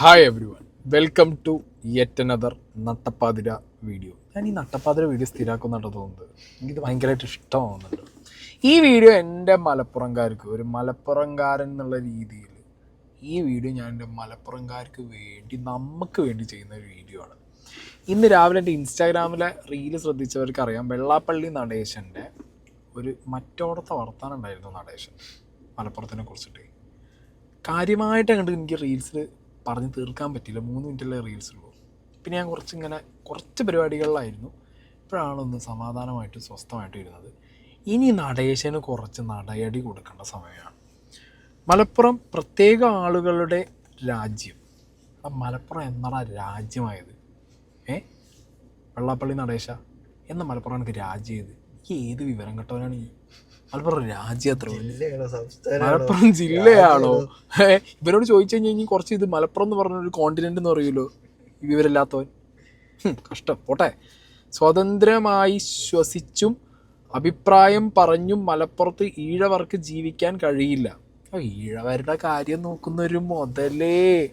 Hi everyone welcome to yet another നട്ടപ്പാതിര video ഞാൻ ഈ നട്ടപ്പാതിര video സ്ഥിരാക്കുന്നുണ്ടോ തോന്നുന്നത്. എനിക്കിത് ഭയങ്കരമായിട്ട് ഇഷ്ടമാവുന്നുണ്ട്. ഈ വീഡിയോ എന്റെ മലപ്പുറംകാർക്ക് ഒരു മലപ്പുറംകാരൻ എന്നുള്ള രീതിയിൽ ഈ വീഡിയോ ഞാൻ എന്റെ മലപ്പുറംകാർക്ക് വേണ്ടി നമുക്ക് വേണ്ടി ചെയ്യുന്ന ഒരു വീഡിയോ ആണ്. ഇന്ന് രാവിലെ എന്റെ ഇൻസ്റ്റാഗ്രാമിലെ റീൽ ശ്രദ്ധിച്ചവർക്ക് അറിയാം. വെള്ളാപ്പള്ളി നടേശന്റെ ഒരു മറ്റോടത്തെ വർത്താനം ഉണ്ടായിരുന്നു നടേശൻ മലപ്പുറത്തിനെ കുറിച്ചിട്ട്. കാര്യമായിട്ട് കണ്ടിട്ട് എനിക്ക് റീൽസിൽ പറഞ്ഞ് തീർക്കാൻ പറ്റില്ല മൂന്ന് മിനിറ്റല്ലേ റീൽസ് ഉള്ളൂ പിന്നെ ഞാൻ കുറച്ച് ഇങ്ങനെ കുറച്ച് പരിപാടികളിലായിരുന്നു. ഇപ്പോഴാണ് ഒന്ന് സമാധാനമായിട്ട് സ്വസ്ഥമായിട്ട് ഇരുന്നത്. ഇനി നടേശന് കുറച്ച് നടയടി കൊടുക്കേണ്ട സമയമാണ്. മലപ്പുറം പ്രത്യേക ആളുകളുടെ രാജ്യം. മലപ്പുറം എന്നടാ രാജ്യമായത്? ഏ? വെള്ളാപ്പള്ളി നടേശ? എന്ന മലപ്പുറം എനിക്ക് രാജ്യം ഏത് ഈ ഏത് വിവരം കെട്ടവനാണ് ഈ മലപ്പുറം രാജ്യത്ര മലപ്പുറം ജില്ലയാണോ? ഇവരോട് ചോദിച്ചു കഴിഞ്ഞാൽ കുറച്ച് ഇത് മലപ്പുറം എന്ന് പറഞ്ഞൊരു കോണ്ടിനെന്റ് എന്ന് പറയുമല്ലോ. ഈ കഷ്ടം. പോട്ടെ. സ്വതന്ത്രമായി ശ്വസിച്ചും അഭിപ്രായം പറഞ്ഞും മലപ്പുറത്ത് ഈഴവർക്ക് ജീവിക്കാൻ കഴിയില്ല. ഈഴവരുടെ കാര്യം നോക്കുന്ന ഒരു മുതലേ.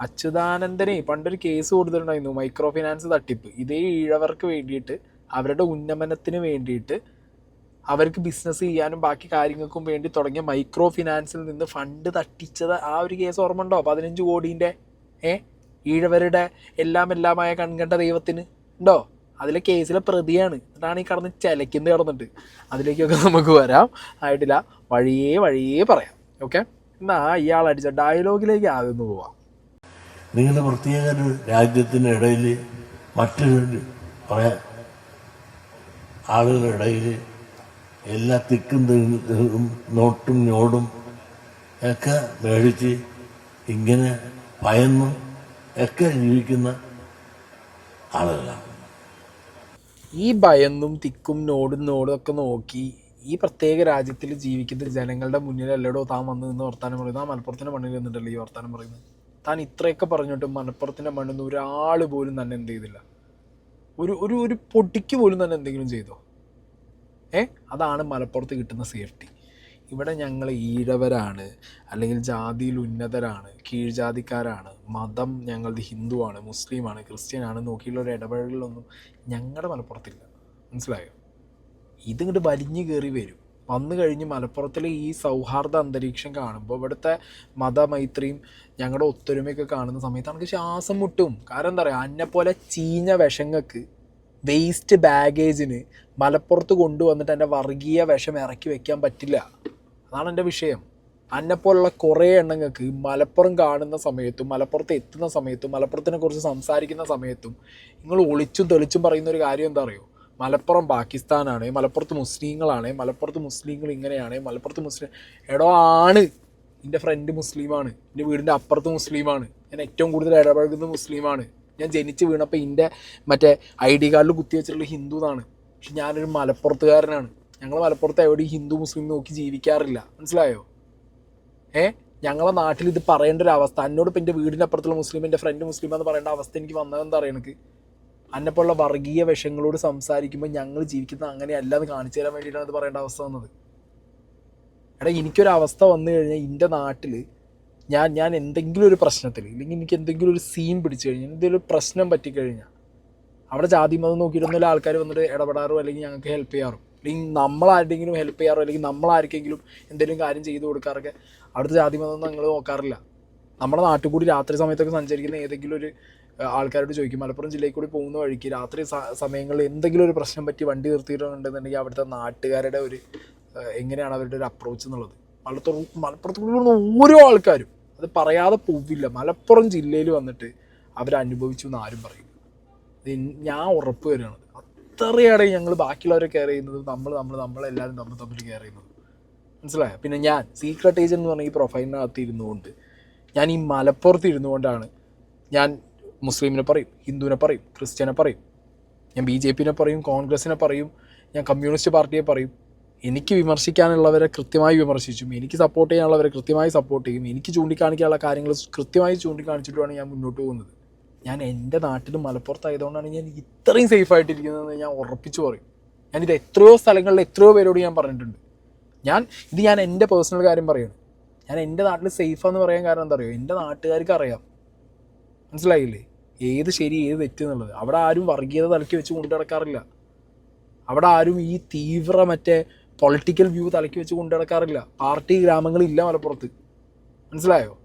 അച്യുതാനന്ദനെ പണ്ടൊരു കേസ് കൊടുത്തിട്ടുണ്ടായിരുന്നു. മൈക്രോ ഫിനാൻസ് തട്ടിപ്പ്. ഇതേ ഈഴവർക്ക് വേണ്ടിയിട്ട് അവരുടെ ഉന്നമനത്തിന് വേണ്ടിയിട്ട് അവർക്ക് ബിസിനസ് ചെയ്യാനും ബാക്കി കാര്യങ്ങൾക്കും വേണ്ടി തുടങ്ങിയ മൈക്രോ ഫിനാൻസിൽ നിന്ന് ഫണ്ട് തട്ടിച്ചത് ആ ഒരു കേസ് ഓർമ്മ ഉണ്ടോ പതിനഞ്ച് കോടീന്റെ ഏ? ഈഴവരുടെ എല്ലാം എല്ലാമായ കൺകണ്ട ദൈവത്തിന് ഉണ്ടോ? അതിലെ കേസിലെ പ്രതിയാണ്. എന്നിട്ടാണ് ഈ കടന്ന് ചിലയ്ക്കുന്നത് കിടന്നിട്ട്. അതിലേക്കൊക്കെ നമുക്ക് വരാം. ആയിട്ടില്ല. വഴിയേ വഴിയേ പറയാം. ഓക്കെ? എന്നാ ഇയാൾ അടിച്ച ഡയലോഗിലേക്ക് ആദ്യം ഒന്ന് പോവാം. നിങ്ങളുടെ പ്രത്യേക ഒരു രാജ്യത്തിന്റെ ഇടയിൽ മറ്റൊരു പറയാൻ ആളുകളുടെ ഇടയിൽ എല്ലാ തിക്കും നോട്ടും ഞോടും ഒക്കെ മേടിച്ച് ഇങ്ങനെ ഭയന്നും ഒക്കെ ജീവിക്കുന്ന ആളുകളാണ്. ഈ ഭയന്നും തിക്കും നോടും നോടും ഒക്കെ നോക്കി ഈ പ്രത്യേക രാജ്യത്തിൽ ജീവിക്കുന്ന ജനങ്ങളുടെ മുന്നിൽ മുന്നിലല്ലടോ താൻ വന്ന് നിന്ന് വർത്താനം പറയുന്നത്? ആ മലപ്പുറത്തിന്റെ മണ്ണിൽ നിന്നിട്ടല്ലേ ഈ വർത്താനം പറയുന്നത്? താൻ ഇത്രയൊക്കെ പറഞ്ഞിട്ടും മലപ്പുറത്തിന്റെ മണ്ണിൽ നിന്ന് ഒരാൾ പോലും തന്നെ എന്ത് ചെയ്തില്ല? ഒരു ഒരു ഒരു പൊട്ടിക്ക് പോലും തന്നെ എന്തെങ്കിലും ചെയ്തോ? ഏ? അതാണ് മലപ്പുറത്ത് കിട്ടുന്ന സേഫ്റ്റി. ഇവിടെ ഞങ്ങൾ ഈഴവരാണ് അല്ലെങ്കിൽ ജാതിയിൽ ഉന്നതരാണ് കീഴ്ജാതിക്കാരാണ് മതം ഞങ്ങളുടെ ഹിന്ദുവാണ് മുസ്ലിമാണ് ക്രിസ്ത്യനാണ് നോക്കിയുള്ള ഒരു ഇടപെടലുകളൊന്നും ഞങ്ങളുടെ മലപ്പുറത്തില്ല. മനസ്സിലായോ? ഇതിങ്ങോട്ട് വലിഞ്ഞു കയറി വരും. വന്നു കഴിഞ്ഞ് മലപ്പുറത്തിലെ ഈ സൗഹാർദ്ദ അന്തരീക്ഷം കാണുമ്പോൾ ഇവിടുത്തെ മതമൈത്രിയും ഞങ്ങളുടെ ഒത്തൊരുമയൊക്കെ കാണുന്ന സമയത്ത് നമുക്ക് ശ്വാസം മുട്ടും. കാരണം എന്താ പറയുക പോലെ ചീഞ്ഞ വിഷങ്ങൾക്ക് വേസ്റ്റ് ബാഗേജിന് മലപ്പുറത്ത് കൊണ്ടുവന്നിട്ട് എന്റെ വർഗീയ വിഷം ഇറക്കി വെക്കാൻ പറ്റില്ല. അതാണ് എന്റെ വിഷയം. അന്നെപ്പോലുള്ള കുറേ എണ്ണങ്ങൾക്ക് മലപ്പുറം കാണുന്ന സമയത്തും മലപ്പുറത്ത് എത്തുന്ന സമയത്തും മലപ്പുറത്തിനെ കുറിച്ച് സംസാരിക്കുന്ന സമയത്തും നിങ്ങൾ ഒളിച്ചും തെളിച്ചും പറയുന്ന ഒരു കാര്യം എന്താ അറിയോ? മലപ്പുറം പാകിസ്ഥാനാണ് മലപ്പുറത്ത് മുസ്ലിങ്ങളാണ് മലപ്പുറത്ത് മുസ്ലിങ്ങൾ ഇങ്ങനെയാണ് മലപ്പുറത്ത് മുസ്ലിം എടോ ആണ്. എന്റെ ഫ്രണ്ട് മുസ്ലിമാണ് എന്റെ വീടിന്റെ അപ്പുറത്ത് മുസ്ലിമാണ് ഞാൻ ഏറ്റവും കൂടുതൽ ഇടപഴകുന്നത് മുസ്ലിമാണ്. ഞാൻ ജനിച്ച് വീണപ്പോൾ എന്റെ മറ്റേ ഐ ഡി കാർഡിൽ കുത്തി വെച്ചിട്ടുള്ള ഹിന്ദു എന്നാണ്. പക്ഷെ ഞാനൊരു മലപ്പുറത്തുകാരനാണ്. ഞങ്ങൾ മലപ്പുറത്ത് എവിടെയും ഹിന്ദു മുസ്ലിം നോക്കി ജീവിക്കാറില്ല. മനസ്സിലായോ? ഏ? ഞങ്ങളെ നാട്ടിൽ ഇത് പറയേണ്ട ഒരു അവസ്ഥ. എന്നോട് ഇപ്പം എന്റെ വീടിന്റെ അപ്പുറത്തുള്ള മുസ്ലിം എന്റെ ഫ്രണ്ട് മുസ്ലിം എന്ന് പറയേണ്ട അവസ്ഥ എനിക്ക് വന്നതെന്താ അറിയാം അന്നെപ്പോലുള്ള വർഗീയ വിഷങ്ങളോട് സംസാരിക്കുമ്പോൾ ഞങ്ങൾ ജീവിക്കുന്നത് അങ്ങനെയല്ല എന്ന് കാണിച്ചു തരാൻ വേണ്ടിയിട്ടാണ് അത് പറയേണ്ട അവസ്ഥ വന്നത്. എടാ എനിക്കൊരു അവസ്ഥ വന്നു കഴിഞ്ഞാൽ എന്റെ നാട്ടിൽ ഞാൻ ഞാൻ എന്തെങ്കിലും ഒരു പ്രശ്നത്തിൽ ഇല്ലെങ്കിൽ എനിക്ക് എന്തെങ്കിലും ഒരു സീൻ പിടിച്ചു കഴിഞ്ഞാൽ എന്തെങ്കിലും ഒരു പ്രശ്നം പറ്റിക്കഴിഞ്ഞാൽ അവിടെ ജാതി മതം നോക്കിയിട്ടൊന്നുമില്ല ആൾക്കാർ വന്നിട്ട് ഇടപെടാറോ അല്ലെങ്കിൽ ഞങ്ങൾക്ക് ഹെൽപ്പ് ചെയ്യാറോ? അല്ലെങ്കിൽ നമ്മളാരെങ്കിലും ഹെൽപ്പ് ചെയ്യാറോ അല്ലെങ്കിൽ നമ്മളാർക്കെങ്കിലും എന്തെങ്കിലും കാര്യം ചെയ്തു കൊടുക്കാറൊക്കെ അവിടുത്തെ ജാതി മതം ഞങ്ങൾ നോക്കാറില്ല. നമ്മുടെ നാട്ടിൽ കൂടി രാത്രി സമയത്തൊക്കെ സഞ്ചരിക്കുന്ന ഏതെങ്കിലും ഒരു ആൾക്കാരോട് ചോദിക്കും. മലപ്പുറം ജില്ലയിൽ കൂടി പോകുന്ന വഴിക്ക് രാത്രി സമയങ്ങളിൽ എന്തെങ്കിലും ഒരു പ്രശ്നം പറ്റി വണ്ടി നിർത്തിയിട്ടുണ്ടെന്നുണ്ടെങ്കിൽ അവിടുത്തെ നാട്ടുകാരുടെ ഒരു എങ്ങനെയാണ് അവരുടെ ഒരു അപ്രോച്ച് എന്നുള്ളത്? മലപ്പുറം മലപ്പുറത്ത് വരുന്ന ഓരോ ആൾക്കാരും അത് പറയാതെ പോവില്ല. മലപ്പുറം ജില്ലയിൽ വന്നിട്ട് അവരനുഭവിച്ചു എന്ന് ആരും പറയും ഞാൻ ഉറപ്പ് വരികയാണ്. അത്രയാണ് ഞങ്ങൾ ബാക്കിയുള്ളവരെ കെയർ ചെയ്യുന്നത് നമ്മൾ നമ്മൾ നമ്മളെല്ലാവരും തമ്മിൽ തമ്മിൽ കെയർ ചെയ്യുന്നത്. മനസ്സിലായോ? പിന്നെ ഞാൻ സീക്രട്ട് ഏജൻ എന്ന് പറഞ്ഞ ഈ പ്രൊഫൈലിനകത്ത് ഇരുന്നുകൊണ്ട് ഞാൻ ഈ മലപ്പുറത്ത് ഇരുന്നുകൊണ്ടാണ് ഞാൻ മുസ്ലിമിനെ പറയും ഹിന്ദുവിനെ പറയും ക്രിസ്ത്യനെ പറയും ഞാൻ ബി ജെ പിനെ പറയും കോൺഗ്രസിനെ പറയും ഞാൻ കമ്മ്യൂണിസ്റ്റ് പാർട്ടിയെ പറയും എനിക്ക് വിമർശിക്കാനുള്ളവരെ കൃത്യമായി വിമർശിച്ചും എനിക്ക് സപ്പോർട്ട് ചെയ്യാനുള്ളവരെ കൃത്യമായി സപ്പോർട്ട് ചെയ്യും എനിക്ക് ചൂണ്ടിക്കാണിക്കാനുള്ള കാര്യങ്ങൾ കൃത്യമായി ചൂണ്ടിക്കാണിച്ചിട്ടുമാണ് ഞാൻ മുന്നോട്ട് പോകുന്നത്. ഞാൻ എന്റെ നാട്ടിൽ മലപ്പുറത്തായതുകൊണ്ടാണ് ഞാൻ ഇത്രയും സേഫ് ആയിട്ടിരിക്കുന്നതെന്ന് ഞാൻ ഉറപ്പിച്ചു പറയും. ഞാനിത് എത്രയോ സ്ഥലങ്ങളിൽ എത്രയോ പേരോട് ഞാൻ പറഞ്ഞിട്ടുണ്ട്. ഞാൻ ഇത് ഞാൻ എന്റെ പേഴ്സണൽ കാര്യം പറയുന്നു ഞാൻ എന്റെ നാട്ടിൽ സേഫാന്ന് പറയാൻ കാരണം എന്താ പറയുക എന്റെ നാട്ടുകാർക്ക് അറിയാം. മനസ്സിലായില്ലേ? ഏത് ശരി ഏത് തെറ്റ് എന്നുള്ളത്. അവിടെ ആരും വർഗീയത തലയ്ക്ക് വെച്ച് കൊണ്ടു നടക്കാറില്ല അവിടെ ആരും ഈ തീവ്ര മറ്റേ പൊളിറ്റിക്കൽ വ്യൂ തലയ്ക്ക് വെച്ച് കൊണ്ടു നടക്കാറില്ല. പാർട്ടി ഗ്രാമങ്ങളില്ല മലപ്പുറത്ത്. മനസ്സിലായോ?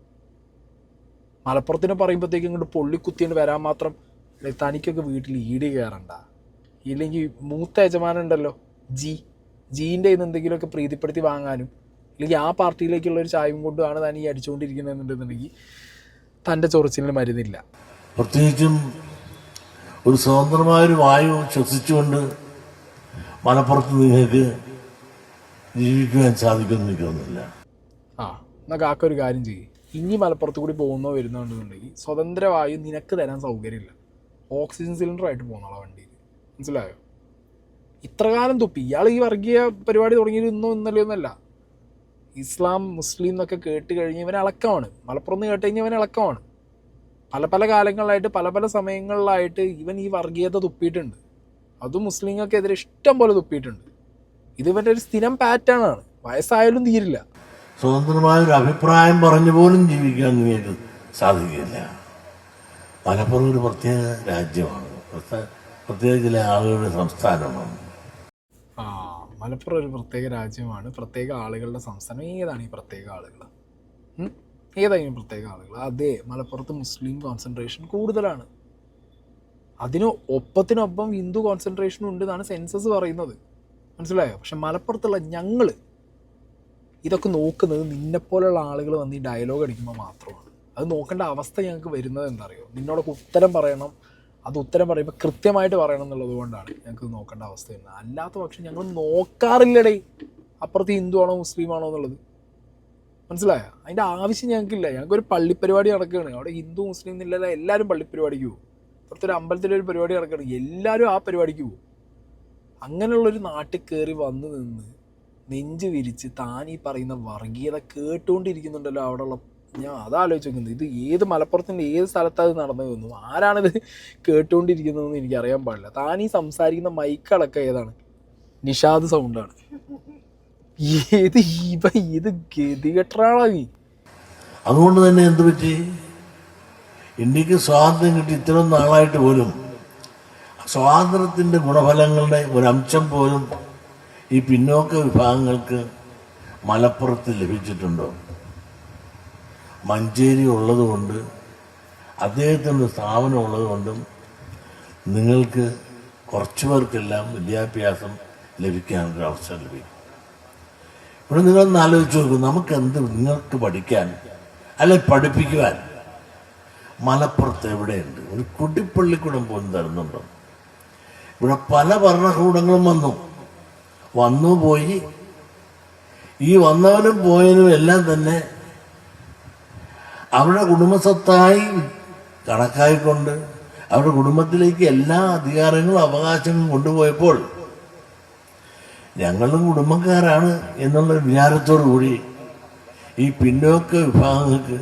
മലപ്പുറത്തിനെ പറയുമ്പോഴത്തേക്ക് ഇങ്ങോട്ട് പൊള്ളിക്കുത്തിയിട്ട് വരാൻ മാത്രം "എടേ, തനിക്കൊക്കെ വീട്ടിൽ ഈട് കയറണ്ട. ഇല്ലെങ്കിൽ മൂത്ത യജമാനൻ ഉണ്ടല്ലോ ജി. ജീന്റെ ഇന്ന് എന്തെങ്കിലുമൊക്കെ പ്രീതിപ്പെടുത്തി വാങ്ങാനും അല്ലെങ്കിൽ ആ പാർട്ടിയിലേക്കുള്ള ഒരു ചായവും കൊണ്ടുമാണ് താൻ ഈ അടിച്ചുകൊണ്ടിരിക്കുന്നതെന്നുണ്ടെന്നുണ്ടെങ്കിൽ തന്റെ ചൊറിച്ചിലിന് മരുന്നില്ല. പ്രത്യേകിച്ചും ഒരു സ്വതന്ത്രമായൊരു വായു ശ്വസിച്ചുകൊണ്ട് മലപ്പുറത്ത് നിങ്ങൾക്ക് ജീവിക്കുവാൻ സാധിക്കുമെന്ന് ആ എന്നാൽ കാക്ക ഒരു കാര്യം ചെയ്യും. ഇനി മലപ്പുറത്ത് കൂടി പോകുന്നോ വരുന്നുണ്ടെന്നുണ്ടെങ്കിൽ സ്വതന്ത്ര വായു നിനക്ക് തരാൻ സൗകര്യമില്ല. ഓക്സിജൻ സിലിണ്ടർ ആയിട്ട് പോകുന്നുള്ള വണ്ടിയിൽ? മനസ്സിലായോ? ഇത്രകാലം തുപ്പി. ഇയാൾ ഈ വർഗീയ പരിപാടി തുടങ്ങിയത് ഇന്നോ ഇന്നലെയോ ഒന്നല്ല. ഇസ്ലാം മുസ്ലിം എന്നൊക്കെ കേട്ട് കഴിഞ്ഞ് ഇവൻ ഇളക്കമാണ് മലപ്പുറം കേട്ട് കഴിഞ്ഞാൽ ഇവൻ ഇളക്കമാണ് പല പല കാലങ്ങളിലായിട്ട് പല പല സമയങ്ങളിലായിട്ട് ഇവൻ ഈ വർഗീയത തുപ്പിയിട്ടുണ്ട്. അതും മുസ്ലിങ്ങൾക്കെതിരെ ഇഷ്ടം പോലെ തുപ്പിയിട്ടുണ്ട്. ഇത് ഇവന്റെ ഒരു സ്ഥിരം പാറ്റേൺ ആണ്. വയസ്സായാലും തീരില്ല. സ്വതന്ത്രമായ ഒരു അഭിപ്രായം പറഞ്ഞു പോലും ജീവിക്കാൻ നിങ്ങൾക്ക് സാധിക്കില്ല. മലപ്പുറം ഒരു പ്രത്യേക രാജ്യമാണ്. പ്രത്യേക- ചില ആളുകളുടെ സംസ്ഥാനമാണ്. ആ മലപ്പുറം ഒരു പ്രത്യേക രാജ്യമാണ്. പ്രത്യേക ആളുകളുടെ സംസ്ഥാനം. ഏതാണ് ഈ പ്രത്യേക ആളുകൾ? ഏതായാലും പ്രത്യേക ആളുകൾ? അതെ മലപ്പുറത്ത് മുസ്ലിം കോൺസെൻട്രേഷൻ കൂടുതലാണ്. അതിന് ഒപ്പത്തിനൊപ്പം ഹിന്ദു കോൺസെൻട്രേഷൻ ഉണ്ട് എന്നാണ് സെൻസസ് പറയുന്നത്. മനസ്സിലായോ? പക്ഷെ മലപ്പുറത്തുള്ള ഞങ്ങൾ ഇതൊക്കെ നോക്കുന്നത് നിന്നെപ്പോലുള്ള ആളുകൾ വന്ന് ഈ ഡയലോഗ് അടിക്കുമ്പോൾ മാത്രമാണ്. അത് നോക്കേണ്ട അവസ്ഥ ഞങ്ങൾക്ക് വരുന്നത് എന്താ അറിയോ നിന്നോടൊക്കെ ഉത്തരം പറയണം. അത് ഉത്തരം പറയുമ്പോൾ കൃത്യമായിട്ട് പറയണം എന്നുള്ളത് കൊണ്ടാണ് ഞങ്ങൾക്ക് നോക്കേണ്ട അവസ്ഥ വരുന്നത്. അല്ലാത്ത പക്ഷം ഞങ്ങൾ നോക്കാറില്ലടേ. അപ്പുറത്ത് ഹിന്ദു ആണോ മുസ്ലിം ആണോ എന്നുള്ളത്. മനസ്സിലായോ? അതിന്റെ ആവശ്യം ഞങ്ങൾക്കില്ല. ഞങ്ങൾക്കൊരു പള്ളിപ്പരിപാടി നടക്കുകയാണ്. അവിടെ ഹിന്ദു മുസ്ലിം എന്നില്ല എല്ലാവരും പള്ളിപ്പരിപാടിക്ക് പോകും. ഇപ്പുറത്തൊരു അമ്പലത്തിലൊരു പരിപാടി നടക്കുകയാണ്. എല്ലാവരും ആ പരിപാടിക്ക് പോകും. അങ്ങനെയുള്ളൊരു നാട്ടിൽ കയറി വന്നു നിന്ന് നെഞ്ച് വിരിച്ച് താൻ ഈ പറയുന്ന വർഗീയത കേട്ടുകൊണ്ടിരിക്കുന്നുണ്ടല്ലോ അവിടെയുള്ള ഞാൻ അതാലോചിച്ച് നോക്കുന്നത്. ഇത് ഏത് മലപ്പുറത്തിന്റെ ഏത് സ്ഥലത്താണ് ഇത് നടന്നു തോന്നുന്നു ആരാണിത് കേട്ടുകൊണ്ടിരിക്കുന്നതെന്ന് എനിക്കറിയാൻ പാടില്ല. താൻ ഈ സംസാരിക്കുന്ന മൈക്കളൊക്കെ ഏതാണ്? നിഷാദ് സൗണ്ടാണ്. ഏത് ഇവ ഇത് ഗതികെട്ടാണോ നീ? അതുകൊണ്ട് തന്നെ എന്ത് പറ്റി? ഇന്ത്യയ്ക്ക് സ്വാതന്ത്ര്യം കിട്ടി ഇത്രയും നാളായിട്ട് പോലും സ്വാതന്ത്ര്യത്തിന്റെ ഗുണഫലങ്ങളുടെ ഒരംശം പോലും ഈ പിന്നോക്ക വിഭാഗങ്ങൾക്ക് മലപ്പുറത്ത് ലഭിച്ചിട്ടുണ്ടോ? മഞ്ചേരി ഉള്ളതുകൊണ്ട് അദ്ദേഹത്തിന്റെ സ്ഥാപനം ഉള്ളതുകൊണ്ടും നിങ്ങൾക്ക് കുറച്ചു പേർക്കെല്ലാം വിദ്യാഭ്യാസം ലഭിക്കാനൊരു അവസരം ലഭിക്കും. ഇവിടെ നിങ്ങളൊന്ന് ആലോചിച്ച് നോക്കും നമുക്ക് എന്ത് നിങ്ങൾക്ക് പഠിക്കാൻ അല്ലെ പഠിപ്പിക്കുവാൻ മലപ്പുറത്ത് എവിടെയുണ്ട്? ഒരു കുട്ടിപ്പള്ളിക്കൂടം പോലും തരുന്നുണ്ടോ? ഇവിടെ പല ഭരണകൂടങ്ങളും വന്നു. വന്നു പോയി. ഈ വന്നവനും പോയവനും എല്ലാം തന്നെ അവരുടെ കുടുംബസ്വത്തായി കണക്കായിക്കൊണ്ട് അവരുടെ കുടുംബത്തിലേക്ക് എല്ലാ അധികാരങ്ങളും അവകാശങ്ങളും കൊണ്ടുപോയപ്പോൾ ഞങ്ങളും കുടുംബക്കാരാണ് എന്നുള്ള വിചാരത്തോടു കൂടി ഈ പിന്നോക്ക വിഭാഗങ്ങൾക്ക്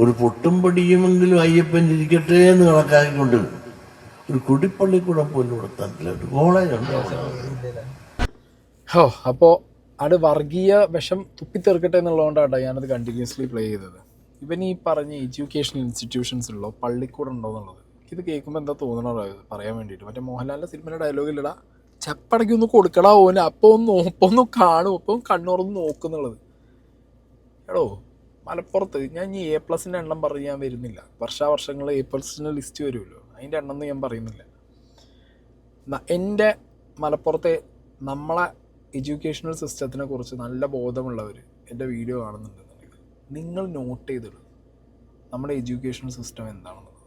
ഒരു പൊട്ടും പൊടിയുമെങ്കിലും അയ്യപ്പൻ ഇരിക്കട്ടെ എന്ന് കണക്കാക്കിക്കൊണ്ട് ഒരു കുടിപ്പള്ളിക്കൂടെ പോലും കൊടുത്തിട്ടില്ല ഒരു കോളേജ്. ഹോ അപ്പോൾ അത് വർഗീയ വിഷം തുപ്പിത്തെറുക്കട്ടെ എന്നുള്ളതുകൊണ്ടാണ് ഞാനത് കണ്ടിന്യൂസ്ലി പ്ലേ ചെയ്തത്. ഇവൻ ഈ പറഞ്ഞ എഡ്യൂക്കേഷൻ ഇൻസ്റ്റിറ്റ്യൂഷൻസിലുള്ള പള്ളിക്കൂടം ഉണ്ടോ എന്നുള്ളത് ഇത് കേൾക്കുമ്പോൾ എന്താ തോന്നണോ പറയാൻ വേണ്ടിയിട്ട്. മറ്റേ മോഹൻലാലിന്റെ സിനിമയുടെ ഡയലോഗിലിടാ ചപ്പടയ്ക്ക് ഒന്ന് കൊടുക്കടാ ഓന്. അപ്പോൾ ഒന്ന് ഒപ്പം ഒന്ന് കാണും അപ്പം കണ്ണുറന്ന് നോക്കുന്നുള്ളത് എടോ മലപ്പുറത്ത് ഞാൻ ഈ എ പ്ലസിന്റെ എണ്ണം പറഞ്ഞ് ഞാൻ വരുന്നില്ല. വർഷാവർഷങ്ങളിൽ എ പ്ലസിന്റെ ലിസ്റ്റ് വരുമല്ലോ. അതിന്റെ എണ്ണം ഞാൻ പറയുന്നില്ല. എന്റെ മലപ്പുറത്തെ നമ്മളെ എഡ്യൂക്കേഷണൽ സിസ്റ്റത്തിനെ കുറിച്ച് നല്ല ബോധമുള്ളവർ എന്റെ വീഡിയോ കാണുന്നുണ്ടെന്നുണ്ടെങ്കിൽ നിങ്ങൾ നോട്ട് ചെയ്തിടും നമ്മുടെ എഡ്യൂക്കേഷണൽ സിസ്റ്റം എന്താണെന്നുള്ളത്.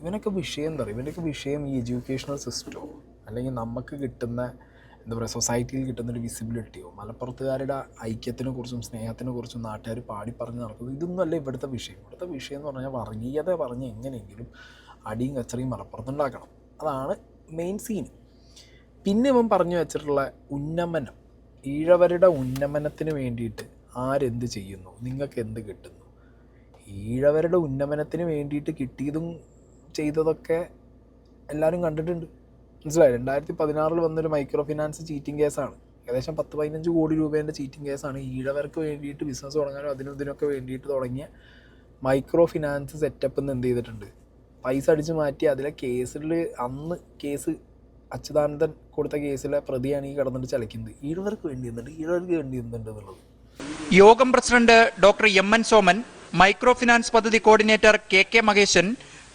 ഇവനൊക്കെ വിഷയം എന്താ പറയുക? ഇവനൊക്കെ വിഷയം ഈ എഡ്യൂക്കേഷണൽ സിസ്റ്റമോ അല്ലെങ്കിൽ നമുക്ക് കിട്ടുന്ന എന്താ പറയുക? സൊസൈറ്റിയിൽ കിട്ടുന്നൊരു വിസിബിലിറ്റിയോ മലപ്പുറത്തുകാരുടെ ഐക്യത്തിനെ കുറിച്ചും സ്നേഹത്തിനെ കുറിച്ചും നാട്ടുകാർ പാടി പറഞ്ഞ് നടക്കുന്നത് ഇതൊന്നും അല്ല ഇവിടുത്തെ വിഷയം. ഇവിടുത്തെ വിഷയം എന്ന് പറഞ്ഞാൽ വർഗീയത പറഞ്ഞ് എങ്ങനെയെങ്കിലും അടിയും കച്ചറിയും മലപ്പുറത്തുണ്ടാക്കണം. അതാണ് മെയിൻ സീൻ പിന്നെ ഇവൻ പറഞ്ഞു വെച്ചിട്ടുള്ള ഉന്നമനം. ഈഴവരുടെ ഉന്നമനത്തിന് വേണ്ടിയിട്ട് ആരെന്ത് ചെയ്യുന്നു? നിങ്ങൾക്ക് എന്ത് കിട്ടുന്നു? ഈഴവരുടെ ഉന്നമനത്തിന് വേണ്ടിയിട്ട് കിട്ടിയതും ചെയ്തതൊക്കെ എല്ലാവരും കണ്ടിട്ടുണ്ട്. മനസ്സിലായി? രണ്ടായിരത്തി പതിനാറിൽ വന്നൊരു മൈക്രോ ഫിനാൻസ് ചീറ്റിംഗ് കേസാണ് ഏകദേശം പത്ത് പതിനഞ്ച് കോടി രൂപേന്റെ ചീറ്റിംഗ് കേസാണ് ഈഴവർക്ക് വേണ്ടിയിട്ട് ബിസിനസ് തുടങ്ങാനും അതിനും ഇതിനൊക്കെ വേണ്ടിയിട്ട് തുടങ്ങിയ മൈക്രോ ഫിനാൻസ് സെറ്റപ്പ് എന്ന് എന്ത് ചെയ്തിട്ടുണ്ട്? പൈസ അടിച്ച് മാറ്റി അതിലെ കേസിൽ അന്ന് കേസ് അച്യുതാനന്ദൻ കൊടുത്ത കേസിലെ പ്രതിയാണ് ഈ കിടന്നിട്ട് ചലിക്കുന്നത് ഈഴവർക്ക് വേണ്ടി നിന്നുണ്ട് ഈഴവർക്ക് വേണ്ടി നിന്നുണ്ട് എന്നുള്ളത്? യോഗം president doctor M N Soman micro finance പദ്ധതി കോർഡിനേറ്റർ കെ കെ മഹേശൻ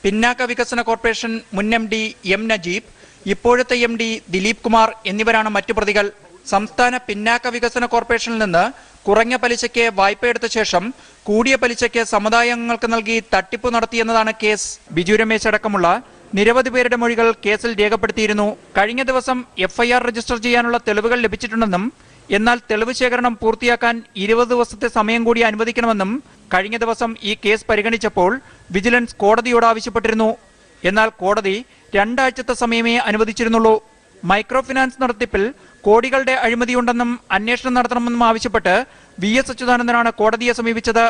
പിന്നാക്ക വികസന കോർപ്പറേഷൻ മുൻ എം ഡി എം നജീബ് ഇപ്പോഴത്തെ എം ഡി ദിലീപ് കുമാർ എന്നിവരാണ് മറ്റു പ്രതികൾ സംസ്ഥാന പിന്നാക്ക വികസന കോർപ്പറേഷനിൽ നിന്ന് കുറഞ്ഞ പലിശയ്ക്ക് വായ്പയെടുത്ത ശേഷം കൂടിയ പലിശയ്ക്ക് സമുദായങ്ങൾക്ക് നൽകി തട്ടിപ്പ് നടത്തിയെന്നതാണ് കേസ്. ബിജു രമേശ് അടക്കമുള്ള നിരവധി പേരുടെ മൊഴികൾ കേസിൽ രേഖപ്പെടുത്തിയിരുന്നു. കഴിഞ്ഞ ദിവസം എഫ്ഐആർ രജിസ്റ്റർ ചെയ്യാനുള്ള തെളിവുകൾ ലഭിച്ചിട്ടുണ്ടെന്നും എന്നാൽ തെളിവ് ശേഖരണം പൂർത്തിയാക്കാൻ ഇരുപത് ദിവസത്തെ സമയം കൂടി അനുവദിക്കണമെന്നും കഴിഞ്ഞ ദിവസം ഈ കേസ് പരിഗണിച്ചപ്പോൾ വിജിലൻസ് കോടതിയോട് ആവശ്യപ്പെട്ടിരുന്നു. എന്നാൽ കോടതി രണ്ടാഴ്ചത്തെ സമയമേ അനുവദിച്ചിരുന്നുള്ളൂ. മൈക്രോ ഫിനാൻസ് നടത്തിപ്പിൽ കോടികളുടെ അഴിമതിയുണ്ടെന്നും അന്വേഷണം നടത്തണമെന്നും ആവശ്യപ്പെട്ട് വി എസ് അച്യുതാനന്ദനാണ് കോടതിയെ സമീപിച്ചത്.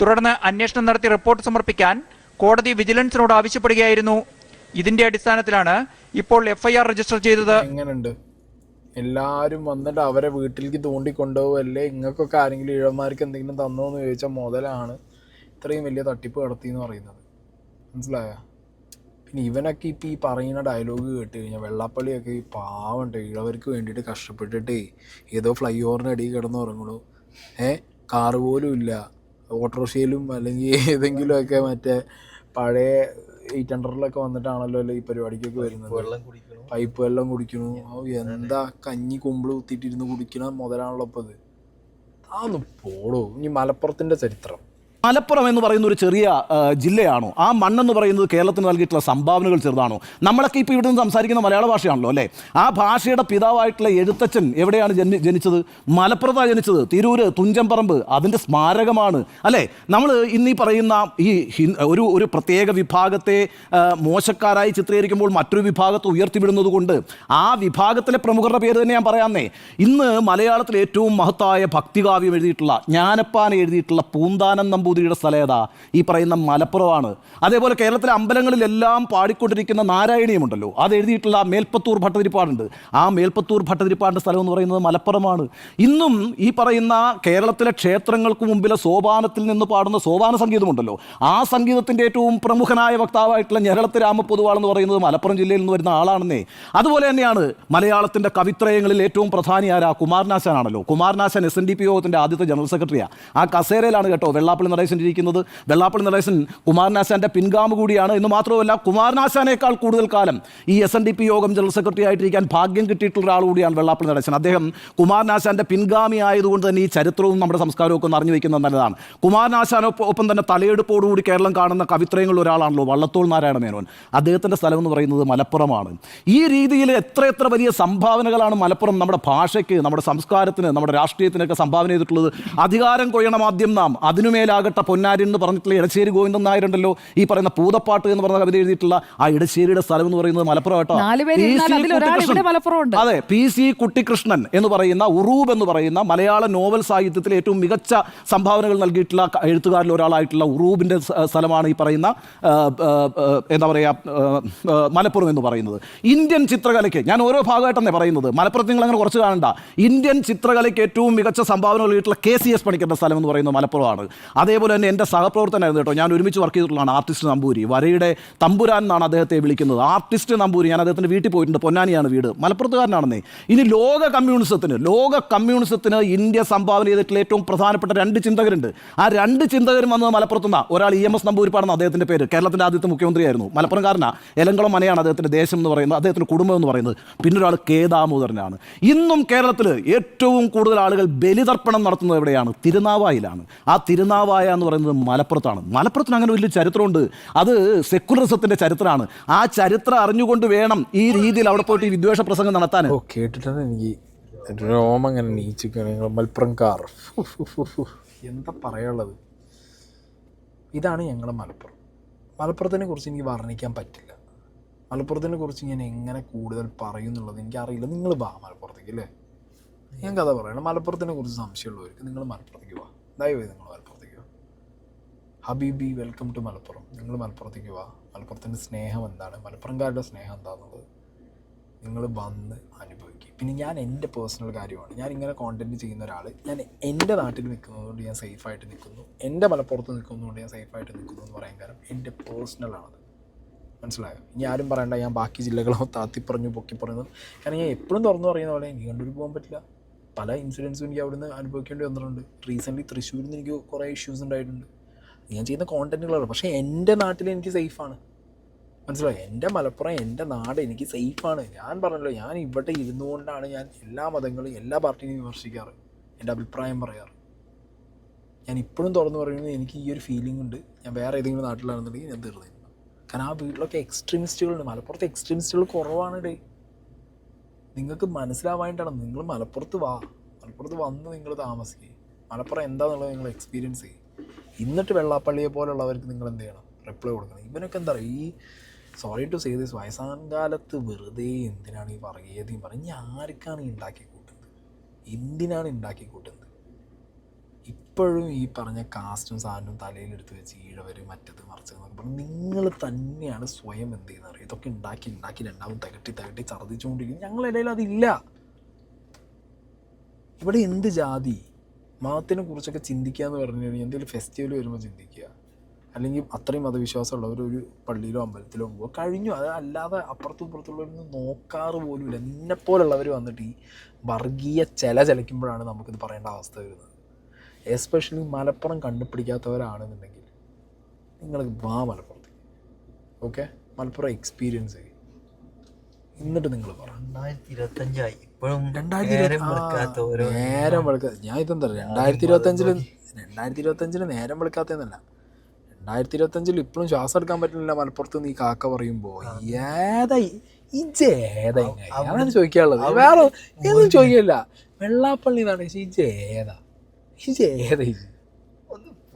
തുടർന്ന് അന്വേഷണം നടത്തി റിപ്പോർട്ട് സമർപ്പിക്കാൻ കോടതി വിജിലൻസിനോട് ആവശ്യപ്പെടുകയായിരുന്നു. ഇതിന്റെ അടിസ്ഥാനത്തിലാണ് ഇപ്പോൾ എഫ്ഐആർ രജിസ്റ്റർ ചെയ്തത്. എങ്ങനെയുണ്ട് എല്ലാവരും വന്നിട്ട് അവരെ വീട്ടിലേക്ക് തോണ്ടി കൊണ്ടുപോകല്ലേ ഇങ്ങൾക്കൊക്കെ ആരെങ്കിലും ഇഴമാർക്ക് എന്തെങ്കിലും തന്നോ എന്ന് ചോദിച്ചാൽ മുതലാണ് ഇത്രയും വലിയ തട്ടിപ്പ് നടത്തി എന്ന് പറയുന്നത്. മനസ്സിലായ? പിന്നെ ഇവനൊക്കെ ഇപ്പം ഈ പറയുന്ന ഡയലോഗ് കേട്ട് കഴിഞ്ഞാൽ വെള്ളാപ്പള്ളിയൊക്കെ ഈ പാവണ്ട് ഇളവർക്ക് വേണ്ടിയിട്ട് കഷ്ടപ്പെട്ടിട്ടേ ഏതോ ഫ്ലൈ ഓവറിന്റെ അടിയിൽ കിടന്ന് ഉറങ്ങണു ഏ? കാറ് പോലും ഇല്ല. ഓട്ടോറിക്ഷയിലും അല്ലെങ്കിൽ ഏതെങ്കിലുമൊക്കെ മറ്റേ പഴയ എയ്റ്റ് ഹൺഡ്രഡിലൊക്കെ വന്നിട്ടാണല്ലോ അല്ലേ ഈ പരിപാടിക്കൊക്കെ വരുന്നത്. പൈപ്പ് വെള്ളം കുടിക്കണു എന്താ കഞ്ഞി കുമ്പിൾ കുത്തിയിട്ടിരുന്ന് കുടിക്കണ മുതലാണല്ലോ ഇപ്പൊ ഇത് അതൊന്ന് പോടോ. ഇനി മലപ്പുറത്തിന്റെ ചരിത്രം. മലപ്പുറം എന്ന് പറയുന്ന ഒരു ചെറിയ ജില്ലയാണോ? ആ മണ്ണെന്ന് പറയുന്നത് കേരളത്തിന് നൽകിയിട്ടുള്ള സംഭാവനകൾ ചെറുതാണോ? നമ്മളൊക്കെ ഇപ്പോൾ ഇവിടെ നിന്ന് സംസാരിക്കുന്ന മലയാള ഭാഷയാണല്ലോ അല്ലേ? ആ ഭാഷയുടെ പിതാവായിട്ടുള്ള എഴുത്തച്ഛൻ എവിടെയാണ് ജനി ജനിച്ചത്? മലപ്പുറത്താണ് ജനിച്ചത്. തിരൂര് തുഞ്ചംപറമ്പ്. അതിന്റെ സ്മാരകമാണ് അല്ലേ? നമ്മൾ ഇന്നീ പറയുന്ന ഈ ഒരു ഒരു പ്രത്യേക വിഭാഗത്തെ മോശക്കാരായി ചിത്രീകരിക്കുമ്പോൾ മറ്റൊരു വിഭാഗത്തെ ഉയർത്തിവിടുന്നത് കൊണ്ട് ആ വിഭാഗത്തിലെ പ്രമുഖരുടെ പേര് തന്നെ ഞാൻ പറയാമെന്നേ ഇന്ന് മലയാളത്തിലെ ഏറ്റവും മഹത്തായ ഭക്തികാവ്യം എഴുതിയിട്ടുള്ള ജ്ഞാനപ്പാന എഴുതിയിട്ടുള്ള പൂന്താനം നമ്പൂതിരിയുടെ സ്ഥലം ഏതാ? ഈ പറയുന്ന മലപ്പുറമാണ്. അതേപോലെ കേരളത്തിലെ അമ്പലങ്ങളിലെല്ലാം പാടിക്കൊണ്ടിരിക്കുന്ന നാരായണീയമുണ്ടല്ലോ. അത് എഴുതിയിട്ടുള്ള മേൽപ്പത്തൂർ ഭട്ടതിരിപ്പാടുണ്ട്. ആ മേൽപ്പത്തൂർ ഭട്ടതിരിപ്പാടിന്റെ സ്ഥലം എന്ന് പറയുന്നത് മലപ്പുറമാണ്. ഇന്നും ഈ പറയുന്ന കേരളത്തിലെ ക്ഷേത്രങ്ങൾക്ക് മുമ്പിലെ സോപാനത്തിൽ നിന്ന് പാടുന്ന സോപാന സംഗീതമുണ്ടല്ലോ. ആ സംഗീതത്തിന്റെ ഏറ്റവും പ്രമുഖനായ വക്താവായിട്ടുള്ള ഞെരളത്ത് രാമപ്പൊതുവാൾ എന്ന് പറയുന്നത് മലപ്പുറം ജില്ലയിൽ നിന്ന് വരുന്ന ആളാണെന്നേ. അതുപോലെ തന്നെയാണ് മലയാളത്തിന്റെ കവിത്രയങ്ങളിൽ ഏറ്റവും പ്രധാനി ആരാ? കുമാരനാശാനാണല്ലോ. Kumaranasan S N D P യോഗത്തിന്റെ ആദ്യത്തെ ജനറൽ സെക്രട്ടറിയാണ് ആ കസേരയിലാണ് കേട്ടോ വെള്ളാപ്പള്ളി നടേശൻ ഇരിക്കുന്നത് വെള്ളാപ്പള്ളി നടേശൻ കുമാരനാശാന്റെ പിൻഗാമ കൂടിയാണ്. എന്ന് മാത്രമല്ല കുമാരനാശാനേക്കാൾ കൂടുതൽ കാലം ഈ എസ് എൻ ഡി പി യോഗം ജനറൽ സെക്രട്ടറി ആയിട്ടിരിക്കാൻ ഭാഗ്യം കിട്ടിയിട്ടുള്ള ഒരാൾ കൂടിയാണ് വെള്ളാപ്പള്ളി നടേശൻ. അദ്ദേഹം കുമാരനാശാന്റെ പിൻഗാമി ആയതുകൊണ്ട് തന്നെ ഈ ചരിത്രവും നമ്മുടെ സംസ്കാരവും ഒക്കെ അറിഞ്ഞു വയ്ക്കുന്നത് നല്ലതാണ്. കുമാരനാശാനൊപ്പം തന്നെ തലയെടുപ്പോടുകൂടി കേരളം കാണുന്ന കവിത്രയങ്ങളിൽ ഒരാളാണല്ലോ വള്ളത്തോൾ നാരായണ മേനോൻ. അദ്ദേഹത്തിന്റെ സ്ഥലം എന്ന് പറയുന്നത് മലപ്പുറമാണ്. ഈ രീതിയിൽ എത്ര എത്ര വലിയ സംഭാവനകളാണ് മലപ്പുറം നമ്മുടെ ഭാഷയ്ക്ക് നമ്മുടെ സംസ്കാരത്തിന് നമ്മുടെ രാഷ്ട്രീയത്തിനൊക്കെ സംഭാവന ചെയ്തിട്ടുള്ളത്. അധികാരം കൊയ്യണം ആദ്യം നാം അതിനുമേലാകട്ടെ പൊന്നാരി എന്ന് പറഞ്ഞിട്ടുള്ള ഇടശ്ശേരി ഗോവിന്ദൻ നായരുണ്ടല്ലോ ഈ പറയുന്ന പൂതപ്പാട്ട് എന്ന് പറഞ്ഞ കവിത എഴുതിയിട്ടുള്ള ആ ഇടശ്ശേരിയുടെ സ്ഥലം എന്ന് പറയുന്നത് മലപ്പുറം കേട്ടോ. അതെ പി സി കുട്ടിക്കൃഷ്ണൻ എന്ന് പറയുന്ന ഉറൂബ് എന്ന് പറയുന്ന മലയാള നോവൽ സാഹിത്യത്തിൽ ഏറ്റവും മികച്ച സംഭാവനകൾ നൽകിയിട്ടുള്ള എഴുത്തുകാരിൽ ഒരാളായിട്ടുള്ള ഉറൂബിന്റെ സ്ഥലമാണ് ഈ പറയുന്ന എന്താ പറയുക മലപ്പുറം എന്ന് പറയുന്നത്. ഇന്ത്യൻ ചിത്രകലയ്ക്ക് ഞാൻ ഓരോ ഭാഗമായിട്ടെന്നേ പറയുന്നത്. മലപ്പുറത്ത് നിങ്ങൾ അങ്ങനെ കുറച്ച് കാണണ്ട. ഇന്ത്യൻ ചിത്രകലയ്ക്ക് ഏറ്റവും മികച്ച സംഭാവന നൽകിയിട്ടുള്ള കെ സി എസ് പണിക്കരുടെ സ്ഥലം എന്ന് പറയുന്നത് മലപ്പുറമാണ്. അതേപോലെ തന്നെ എന്റെ സഹപ്രവർത്തനായിരുന്നു കേട്ടോ. ഞാൻ ഒരുമിച്ച് വർക്ക് ചെയ്തിട്ടുള്ളതാണ് ആർട്ടിസ്റ്റ് നമ്പൂരി. വരയുടെ തമ്പുരാൻ എന്നാണ് അദ്ദേഹത്തെ വിളിക്കുന്നത്. ആർട്ടിസ്റ്റ് നമ്പൂരി ഞാൻ അദ്ദേഹത്തിന്റെ വീട്ടിൽ പോയിട്ടുണ്ട്. പൊന്നാനിയാണ് വീട്. മലപ്പുറത്തുകാരനാണെന്നേ. ഇനി ലോക കമ്മ്യൂണിസത്തിന് ലോക കമ്മ്യൂണിസത്തിന് ഇന്ത്യ സംഭാവന ചെയ്തിട്ടുള്ള ഏറ്റവും പ്രധാനപ്പെട്ട രണ്ട് ചിന്തകരുണ്ട്. ആ രണ്ട് ചിന്തകരും വന്നത് മലപ്പുറത്തുനിന്നാണ് ഒരാൾ ഇ എം എസ് നമ്പൂരിപ്പാടെന്ന് അദ്ദേഹത്തിന്റെ പേര്. കേരളത്തിന്റെ ആദ്യത്തെ മുഖ്യമന്ത്രിയായിരുന്നു. മലപ്പുറംകാരനാ. എലങ്കളം മനയാണ് അദ്ദേഹത്തിന്റെ ദേശം എന്ന് പറയുന്നത് അദ്ദേഹത്തിന്റെ കുടുംബം എന്ന് പറയുന്നത്. പിന്നെ ഒരാൾ കെ ദാമോദരനാണ്. ഇന്നും കേരളത്തിൽ ഏറ്റവും കൂടുതൽ ആളുകൾ ബലിതർപ്പണം നടത്തുന്നത് എവിടെയാണ്? തിരുനാവായിലാണ്. ആ തിരുനാവായ എന്ന് പറയുന്നത് മലപ്പുറത്താണ്. മലപ്പുറത്തിന് അങ്ങനെ വലിയ ചരിത്രമുണ്ട്. അത് സെക്യുലറിസത്തിന്റെ ചരിത്രമാണ്. ആ ചരിത്രം അറിഞ്ഞുകൊണ്ട് വേണം ഈ രീതിയിൽ അവിടെ പോയിട്ട് ഈ വിദ്വേഷ പ്രസംഗം നടത്താൻ. കേട്ടിട്ടാണ് എനിക്ക് രോമം അങ്ങനെ മലപ്പുറം ഉഫ്. എന്താ പറയാനുള്ളത്? ഇതാണ് ഞങ്ങളുടെ മലപ്പുറം. മലപ്പുറത്തിനെ കുറിച്ച് എനിക്ക് വർണിക്കാൻ പറ്റില്ല. മലപ്പുറത്തിനെ കുറിച്ച് ഞാൻ എങ്ങനെ കൂടുതൽ പറയും എന്നുള്ളത് എനിക്കറിയില്ല. നിങ്ങൾ വാ മലപ്പുറത്തേക്ക് അല്ലേ? ഞാൻ കഥ പറയണം. മലപ്പുറത്തിനെ കുറിച്ച് സംശയമുള്ളവർക്ക് നിങ്ങൾ മലപ്പുറത്തേക്ക് വാ. ദയവായി നിങ്ങൾ ഹബീബി വെൽക്കം ടു മലപ്പുറം. നിങ്ങൾ മലപ്പുറത്തേക്ക് വാ. മലപ്പുറത്തിന്റെ സ്നേഹം എന്താണ്? മലപ്പുറംകാരുടെ സ്നേഹം എന്താണെന്നുള്ളത് നിങ്ങൾ വന്ന് അനുഭവിക്കും. പിന്നെ ഞാൻ എന്റെ പേഴ്സണൽ കാര്യമാണ്. ഞാൻ ഇങ്ങനെ കോണ്ടന്റ് ചെയ്യുന്ന ഒരാൾ ഞാൻ എന്റെ നാട്ടിൽ നിൽക്കുന്നതുകൊണ്ട് ഞാൻ സേഫായിട്ട് നിൽക്കുന്നു. എന്റെ മലപ്പുറത്ത് നിൽക്കുന്നതുകൊണ്ട് ഞാൻ സേഫായിട്ട് നിൽക്കുന്നു എന്ന് പറയാൻ കാരണം എന്റെ പേഴ്സണലാണത് മനസ്സിലായോ? ഇനി ആരും പറയണ്ട ഞാൻ ബാക്കി ജില്ലകളോ താത്തി പറഞ്ഞു പൊക്കി പറഞ്ഞു കാരണം ഞാൻ എപ്പോഴും തുറന്നു പറയുന്ന പോലെ എനിക്ക് കണ്ടൂർ പോകാൻ പറ്റില്ല. പല ഇൻസിഡൻസും എനിക്ക് അവിടുന്ന് അനുഭവിക്കേണ്ടി വന്നിട്ടുണ്ട്. റീസെന്റ്ലി തൃശ്ശൂരിൽ നിന്ന് എനിക്ക് കുറേ ഇഷ്യൂസ് ഉണ്ടായിട്ടുണ്ട്. ഞാൻ ചെയ്യുന്ന കോണ്ടന്റുകളാണ് പക്ഷേ എന്റെ നാട്ടിൽ എനിക്ക് സേഫാണ് മനസ്സിലായോ? എന്റെ മലപ്പുറം എന്റെ നാട് എനിക്ക് സേഫാണ് ഞാൻ പറഞ്ഞല്ലോ ഞാൻ ഇവിടെ ഇരുന്നുകൊണ്ടാണ് ഞാൻ എല്ലാ മതങ്ങളും എല്ലാ പാർട്ടിയും വിമർശിക്കാറ്. എന്റെ അഭിപ്രായം പറയാറ്. ഞാൻ ഇപ്പോഴും തുറന്നു പറയുന്നത് എനിക്ക് ഈ ഒരു ഫീലിംഗ് ഉണ്ട്. ഞാൻ വേറെ ഏതെങ്കിലും നാട്ടിലാണെന്നുണ്ടെങ്കിൽ ഞാൻ തീർന്നു കാരണം ആ വീട്ടിലൊക്കെ എക്സ്ട്രീമിസ്റ്റുകളുണ്ട് മലപ്പുറത്ത് എക്സ്ട്രീമിസ്റ്റുകൾ കുറവാണ് ഡേ നിങ്ങൾക്ക് മനസ്സിലാവാണ്ടാണ് നിങ്ങൾ മലപ്പുറത്ത് വാ. മലപ്പുറത്ത് വന്ന് നിങ്ങൾ താമസിക്കുക മലപ്പുറം എന്താണെന്നുള്ളത് നിങ്ങൾ എക്സ്പീരിയൻസ് ചെയ്യും. എന്നിട്ട് വെള്ളാപ്പള്ളിയെ പോലുള്ളവർക്ക് നിങ്ങൾ എന്ത് ചെയ്യണം റിപ്ലൈ കൊടുക്കണം. ഇവനൊക്കെ എന്താ പറയുക ഈ സോറി ടു സേ ദിസ് വയസ്സാം കാലത്ത് വെറുതെ എന്തിനാണ് ഈ പറയുകയും പറഞ്ഞ് ആർക്കാണ് ഈ ഉണ്ടാക്കി കൂട്ടുന്നത് എന്തിനാണ് ഉണ്ടാക്കി കൂട്ടുന്നത് ഇപ്പോഴും ഈ പറഞ്ഞ കാസ്റ്റും സാധനവും തലയിലെടുത്ത് വെച്ച് ഈഴവർ മറ്റത് മറിച്ചത് എന്നൊക്കെ പറഞ്ഞ് നിങ്ങൾ തന്നെയാണ് സ്വയം എന്ത് ചെയ്യുന്നത് ഇതൊക്കെ ഉണ്ടാക്കി ഉണ്ടാക്കി രണ്ടാമത് തകട്ടി തകട്ടി ഛർദ്ദിച്ചുകൊണ്ടിരിക്കും ഞങ്ങളിടയിൽ അതില്ല. ഇവിടെ എന്ത് ജാതി? മതത്തിനെ കുറിച്ചൊക്കെ ചിന്തിക്കുക എന്ന് പറഞ്ഞു കഴിഞ്ഞാൽ എന്തെങ്കിലും ഫെസ്റ്റിവൽ വരുമ്പോൾ ചിന്തിക്കുക. അല്ലെങ്കിൽ അത്രയും മതവിശ്വാസമുള്ളവർ ഒരു പള്ളിയിലോ അമ്പലത്തിലോ പോവുക കഴിഞ്ഞു. അത് അല്ലാതെ അപ്പുറത്തും ഇപ്പുറത്തുള്ളവരൊന്നും നോക്കാറ് പോലുമില്ല എന്നെപ്പോലുള്ളവർ വന്നിട്ട് ഈ വർഗീയ ചില ചലിക്കുമ്പോഴാണ് നമുക്കിത് പറയേണ്ട അവസ്ഥ വരുന്നത്. എസ്പെഷ്യലി മലപ്പുറം കണ്ടുപിടിക്കാത്തവരാണെന്നുണ്ടെങ്കിൽ നിങ്ങൾ വാ മലപ്പുറത്ത്. ഓക്കെ മലപ്പുറം എക്സ്പീരിയൻസ് ചെയ്യും എന്നിട്ട് നിങ്ങൾ പറ. രണ്ടായിരത്തി ഇരുപത്തഞ്ചായി. ഇപ്പോഴും നേരം വെളുക്കാത്ത ഞാൻ ഇതെന്താ രണ്ടായിരത്തി ഇരുപത്തഞ്ചിൽ രണ്ടായിരത്തി ഇരുപത്തഞ്ചിൽ നേരം വെളുക്കാത്തതെന്നല്ല. രണ്ടായിരത്തി ഇരുപത്തി അഞ്ചിൽ ഇപ്പോഴും ശ്വാസം എടുക്കാൻ പറ്റുന്നില്ല മലപ്പുറത്ത് നീ കാക്ക പറയുമ്പോ. ഏതായി ഇങ്ങനെ? അതാണ് ചോദിക്കാനുള്ളത് വേറെ ഒന്നും ചോദിക്കില്ല. വെള്ളാപ്പള്ളി എന്നാണ്. ഏതാ ഇജ്ജ്